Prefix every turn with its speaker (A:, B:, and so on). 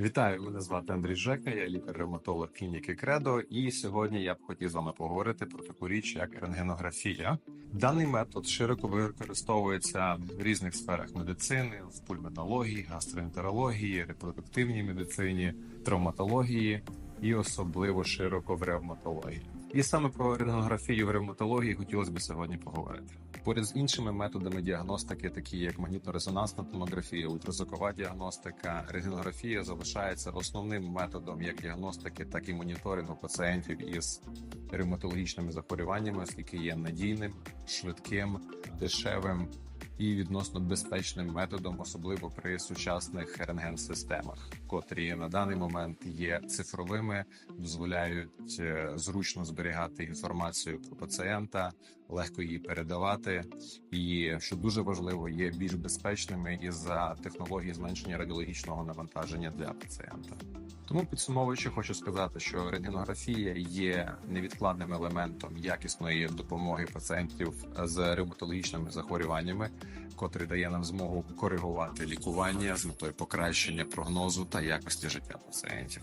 A: Вітаю, мене звати Андрій Жека, я лікар-ревматолог клініки Кредо. І сьогодні я б хотів з вами поговорити про таку річ, як рентгенографія. Даний метод широко використовується в різних сферах медицини, в пульмонології, гастроентерології, репродуктивній медицині, травматології і особливо широко в ревматології. І саме про рентгенографію в ревматології хотілося б сьогодні поговорити. Поряд з іншими методами діагностики, такі як магнітно-резонансна томографія, ультразвукова діагностика, рентгенографія залишається основним методом як діагностики, так і моніторингу пацієнтів із ревматологічними захворюваннями, оскільки є надійним, швидким, дешевим і відносно безпечним методом, особливо при сучасних рентген-системах, котрі на даний момент є цифровими, дозволяють е, зручно зберігати інформацію про пацієнта, легко її передавати, і що дуже важливо, є більш безпечними із-за технології зменшення радіологічного навантаження для пацієнта. Тому підсумовуючи, хочу сказати, що рентгенографія є невідкладним елементом якісної допомоги пацієнтів з ревматологічними захворюваннями, котрий дає нам змогу коригувати лікування з метою покращення прогнозу та якості життя пацієнтів.